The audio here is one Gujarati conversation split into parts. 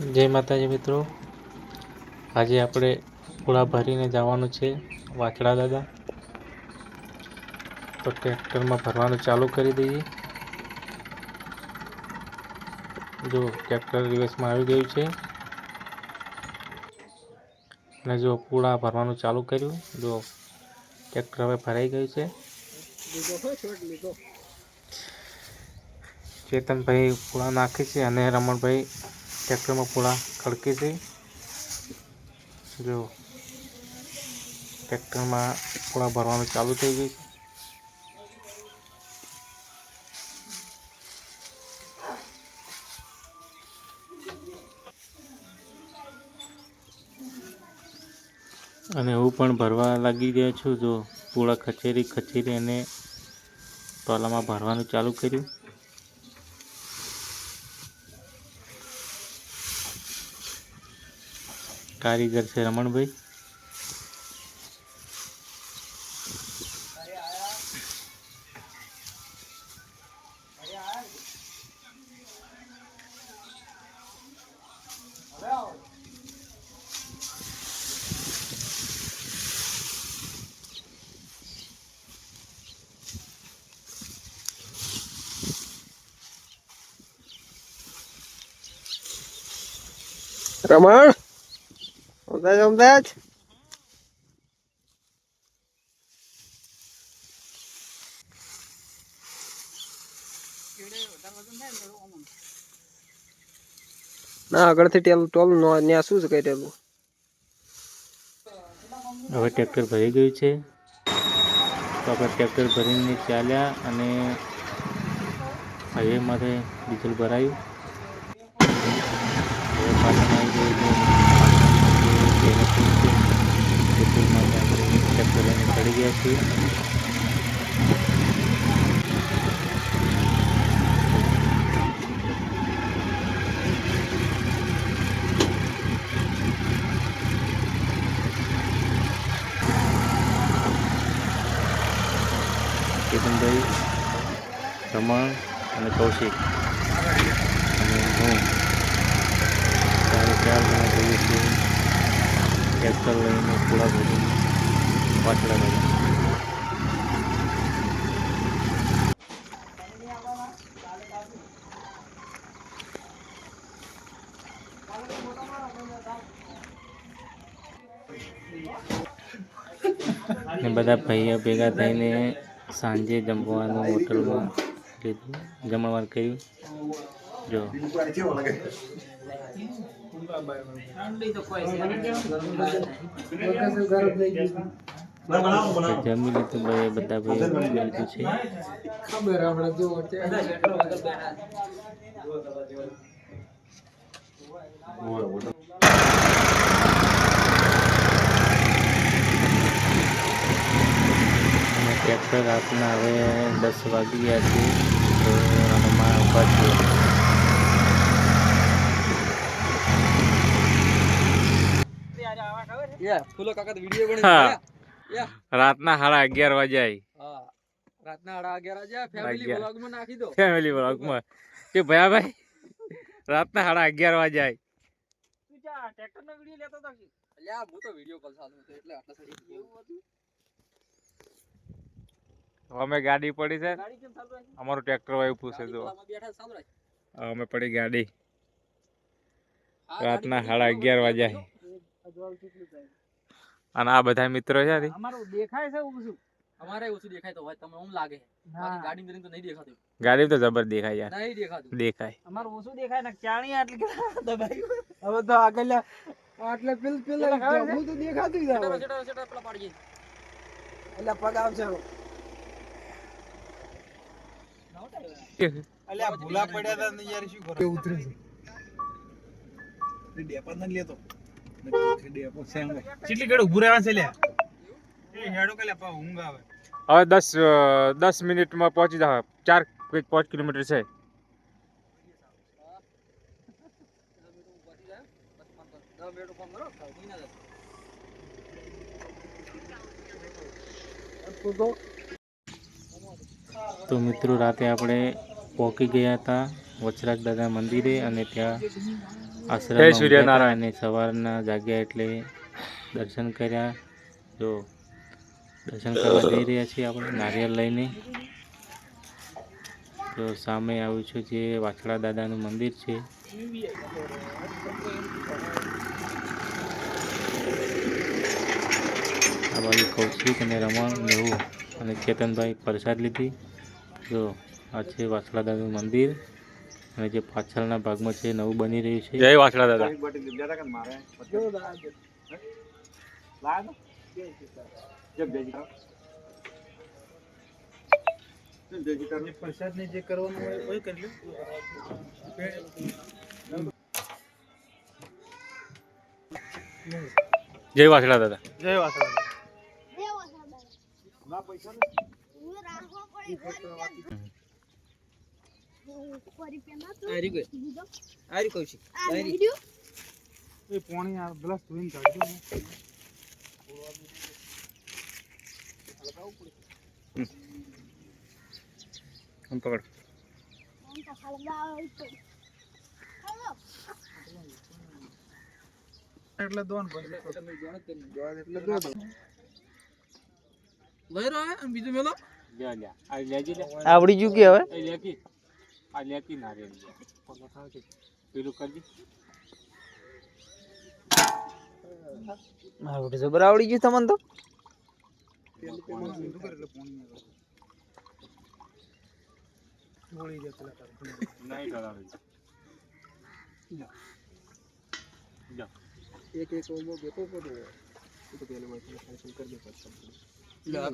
જય માતાજી મિત્રો. આજે આપણે પૂળા ભરીને જવાનું છે વાછડા દાદા. તો ટ્રેક્ટરમાં ભરવાનું ચાલુ કરી દઈએ. જો ટ્રેક્ટર રિવર્સમાં આવી ગયું છે. અને જો પૂળા ભરવાનું ચાલુ કર્યું, જો ટ્રેક્ટર હવે ભરાઈ ગયું છે. ચેતનભાઈ પૂળા નાખે છે અને રમણભાઈ ટ્રેક્ટરમાં પૂળા ખડકે છે. જો ટ્રેક્ટરમાં પૂળા ભરવાનું ચાલુ થઈ ગયું છે. અને હું પણ ભરવા લાગી ગયો છું. જો પૂળા ખચેરી ખચેરી અને તોલામાં ભરવાનું ચાલુ કર્યું. કારીગર છે રમણભાઈ. રમણ? અમદાજ અમદાજ ના, આગળથી ટેલ ટોલ ત્યાં શું છે કઈ ટેલું? હવે ટ્રેક્ટર ભરી ગયું છે. તો આપણે ટ્રેક્ટર ભરીને ચાલ્યા અને હાઈવે માટે ડીઝલ ભરાયું હવે પાછળ આવી ગયું ચડી ગયા છીએ કેતનભાઈ રમણ અને કૌશિક. અને હું ચારે ચાર જણા જઈએ છીએ ટ્રેક્ટર લઈને થોડા ભરીને પાછળ ને બધા ભાઈઓ ભેગા થઈને સાંજે જમવાનું હોટલમાં લીધું જમણવાર કર્યું. જો. જમી લીધું ભાઈ બધા જમી લીધું છે. ખબર આપણે જો અને ટ્રેક્ટર રાતના હવે દસ વાગી ગયા છે. તો આમાં ઊભા છીએ ફૂલો કાકા વીડિયો હા. રાતના સાડા અગિયાર વાગે હા. રાતના સાડા અગિયાર વાગ્યા ફેમિલી. વ્લોગમાં નાખી દો. ફેમિલી બ્લોગમાં કે ભયાભાઈ રાતના સાડા અગિયાર વાગ્યા અલ્યા હું તો વીડિયો કોલ ચાલુ હતો એટલે આટલા સુધી એવું હતું? અમે ગાડી પડી છે. અમારું ટ્રેક્ટર વાયુ પૂછે જો. અમે પડી ગાડી. રાતના સાડા અગિયાર વાગ્યા અને આ બધા મિત્રો છે ને, અમારું દેખાય છે બધું. અમારે ઓછું દેખાય તો હોય તમને ઓમ લાગે. બાકી ગાડી અંદર તો નહીં દેખાતું. ગાડી તો જબર દેખાય યાર. નહીં દેખાતું. દેખાય. અમારું ઓછું દેખાય ને ચાણી આટલી દબાઈ હવે તો આગળ આટલે પિલ પેલ? હું તો દેખાતું જ આવે સેટા સેટા પેલા પાડીએ એટલે પગ આવશે અલ્યા ભૂલા પડ્યા હતા ને યાર શું કરો? ઉતરે છે. ડેપા ન લેતો કેટલી ઘડી ઉભું રહેવા છે આવે. હવે દસ દસ મિનિટમાં પહોંચી જાવ. ચાર પાંચ કિલોમીટર છે. તો મિત્રો રાતે આપણે પહોંચી ગયા હતા. વચરાજ દાદા મંદિરે અને ત્યાં આશ્રમ સૂર્યનારાયણ. અને સવારના જાગ્યા એટલે દર્શન કર્યા. જો દર્શન કરવા જઈ રહ્યા છીએ આપણે નારિયેળ લઈને. તો સામે આવ્યું છે જે વાછડા દાદાનું મંદિર છે. આ બાજુ કૌશિક અને રમણ નેવું અને ચેતનભાઈ પ્રસાદ લીધી. જો આ છે વાછડા દાદાનું મંદિર. અને જે પાછળના ભાગમાં છે નવું બની રહ્યું છે. જય વાસણા દાદા. પ્રસાદ ને જે કરવાનું હોય એ કરી જય વાસણા દાદા. જય વાસણા આરી ગઈ. આરી કહું છું. એ પોણી આ ગ્લાસ ધોઈને કાઢજો. પકડ. એટલે દોન એટલે દો દો લઈ રહ્યો બીજું મેલો? આવડી ગયું કે હવે. આ લેતી ના રે પેલું કરજી. આવડી જબર આવડી ગયું તમને તો. એક એક ઓમો બેઠો પડ્યો તો પેલું હોય એટલે કરી દે પછી. લે આ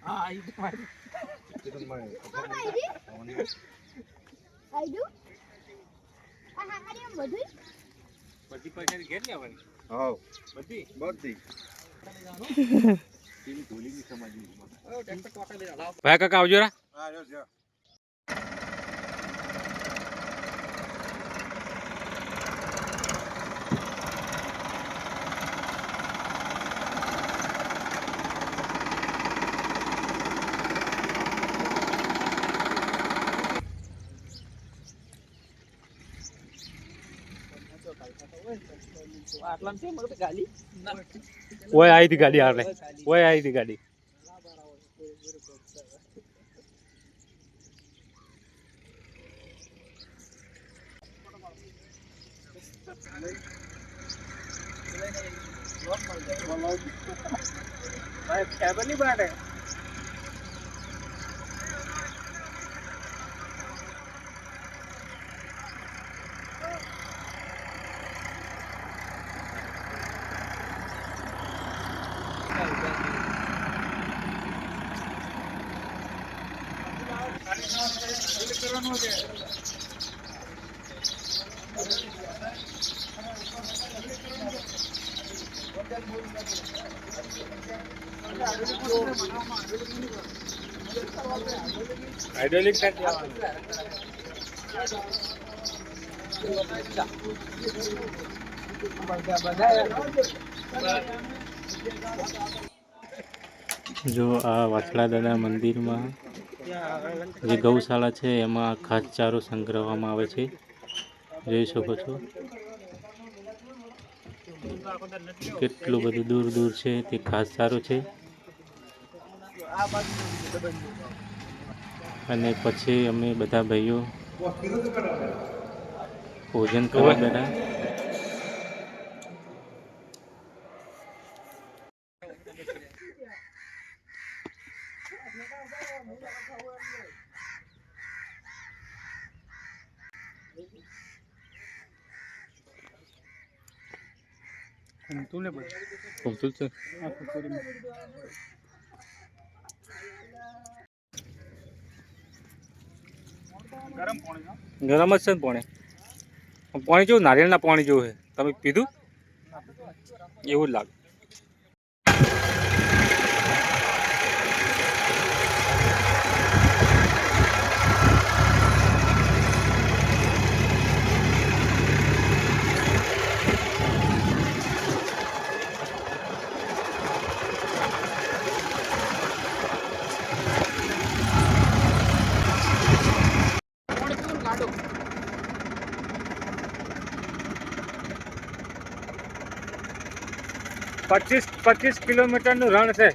કનો મને કર દો ને. હા ઈ તો મારી. બધી પૈસાની ઘેર લેવાની હાવ. બધી? બધી. પેલી ધોલીની સમાજની. ભાઈ કાકા આવજો રા. હા જો જો આટલા છે મગર ગાલી ઓય આવી હતી ગાડી. ગાડી ફેમિલી માટે? હાઇડ્રોલિક જો આ વાછડા દાદા મંદિરમાં જે ગૌશાળા છે, એમાં ખાસ ચારો સંગ્રહવામાં આવે છે. જોઈ શકો છો. કેટલું બધું દૂર દૂર છે, તે ખાસ ચારો છે. અને પછી અમે બધા ભાઈઓ ભોજન કરવા બેઠા. ગરમ ગરમ જ છે ને પાણી. પાણી જેવું નારિયેળના પાણી જેવું છે. તમે પીધું. એવું જ લાગે. પચીસ પચીસ કિલોમીટરનું રણ છે.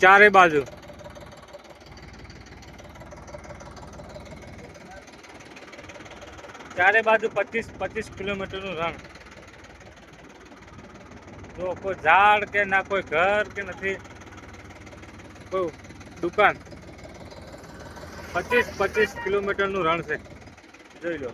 ચારે બાજુ. ચારે બાજુ પચીસ પચીસ કિલોમીટરનું રણ. જો કોઈ ઝાડ કે ના કોઈ ઘર કે નથી, કોઈ દુકાન, પચીસ પચીસ કિલોમીટરનું રણ છે. જોઈ લો.